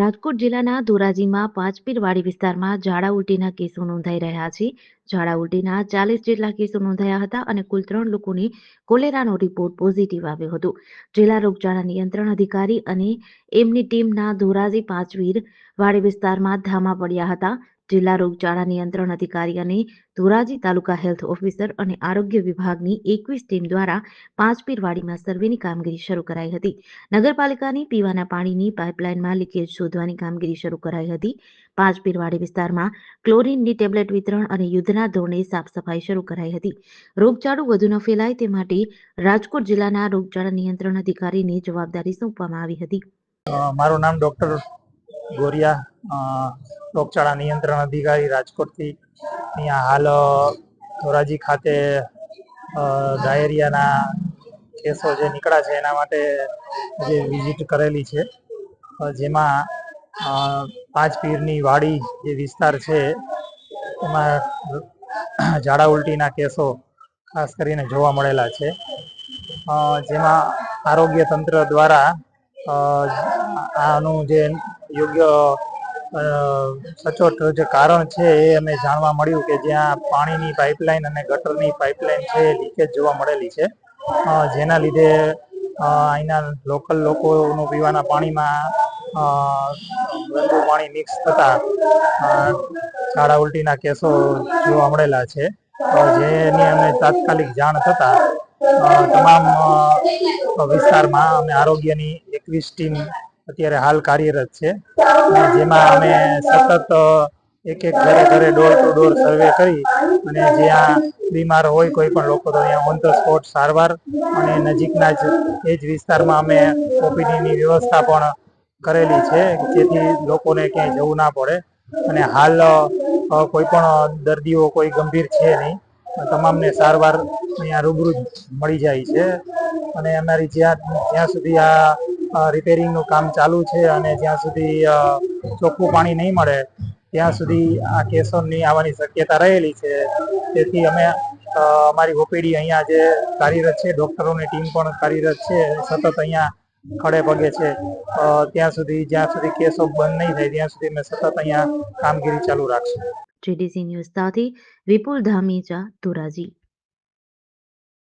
રાજકોટ જિલ્લાના ધોરાજીમાં પાંચપીરવાડી વિસ્તારમાં ઝાડા ઉલટીના કેસો નોંધાઈ રહ્યા છે. ઝાડા ઉલટીના ચાલીસ જેટલા કેસો નોંધાયા હતા અને કુલ ત્રણ લોકોની કોલેરાનો રિપોર્ટ પોઝિટિવ આવ્યો હતો. જિલ્લા રોગચાળા નિયંત્રણ અધિકારી અને એમની ટીમના ધોરાજી પાંચવીર વાડી વિસ્તારમાં ધામા પડ્યા હતા. જિલ્લા રોગચાળા નિયંત્રણ અધિકારી અને ધોરાજી તાલુકા હેલ્થ ઓફિસર અને આરોગ્ય વિભાગની એકવીસ ટીમ દ્વારા પાંચપીરવાડીમાં સર્વેની કામગીરી શરૂ કરાઈ હતી. નગરપાલિકાની પીવાના પાણીની પાઇપલાઇનમાં લીકેજ શોધવાની કામગીરી શરૂ કરાઈ હતી. પાંચપીરવાડી વિસ્તારમાં ક્લોરીનની ટેબ્લેટ વિતરણ અને યુદ્ધના ધોરણે સાફ સફાઈ શરૂ કરાઈ હતી. રોગચાળો વધુ ન ફેલાય તે માટે રાજકોટ જિલ્લાના રોગચાળા નિયંત્રણ અધિકારીને જવાબદારી સોંપવામાં આવી હતી. મારું નામ ડોક્ટર ગોરિયા રોગચાળા નિયંત્રણ અધિકારી રાજકોટથી અહીંયા હાલ ધોરાજી ખાતે ડાયેરિયાના કેસો જે નીકળ્યા છે, એના માટે જે વિઝિટ કરેલી છે. જેમાં પાંચ પીરની વાડી જે વિસ્તાર છે, એમાં ઝાડા ઉલટીના કેસો ખાસ કરીને જોવા મળેલા છે. જેમાં આરોગ્ય તંત્ર દ્વારા આનું જે યોગ્ય સચોટ જે કારણ છે એ અમે જાણવા મળ્યું કે જ્યાં પાણીની પાઇપલાઇન અને ગટરની પાઇપલાઇન છે લીકેજ જોવા મળેલી છે. જેના લીધે અહીંના લોકલ લોકોનું પીવાના પાણીમાં ગંદુ પાણી મિક્સ થતા ઝાડા ઉલટીના કેસો જોવા મળેલા છે. જેની અમે તાત્કાલિક જાણ થતા તમામ વિસ્તારમાં અમે આરોગ્યની એકવીસ ટીમ અત્યારે હાલ કાર્યરત છે. જેમાં અમે સતત એક એક ઘરે ઘરે ડોર ટુ ડોર સર્વે કરી અને જ્યાં બીમાર હોય કોઈ પણ લોકો, તો અહીંયા ઓન ધ સ્પોટ સારવાર અને નજીકના જ એ જ વિસ્તારમાં અમે ઓપીડીની વ્યવસ્થા પણ કરેલી છે જેથી લોકોને ક્યાંય જવું ના પડે. અને હાલ કોઈ પણ દર્દીઓ કોઈ ગંભીર છે નહીં તમામને સારવાર અહીંયા રૂબરૂ મળી જાય છે. અને અમારી જ્યાં જ્યાં સુધી આ રિપેરિંગનું કામ ચાલુ છે અને જ્યાં સુધી ચોખ્ખું પાણી નહીં મળે, ત્યાં સુધી આ કેસોની આવવાની શક્યતા રહેલી છે. તેથી અમે અમારી ઓપીડી અહીંયા જે કાર્યરત છે, ડૉક્ટરોની ટીમ પણ કાર્યરત છે, સતત અહીંયા ખડે પગે છે. ત્યાં સુધી, જ્યાં સુધી કેસો બંધ નહીં થાય, ત્યાં સુધી અમે સતત અહીંયા કામગીરી ચાલુ રાખશું. જીડીસી ન્યૂઝ સાથે વિપુલ ધામીજા ધોરાજી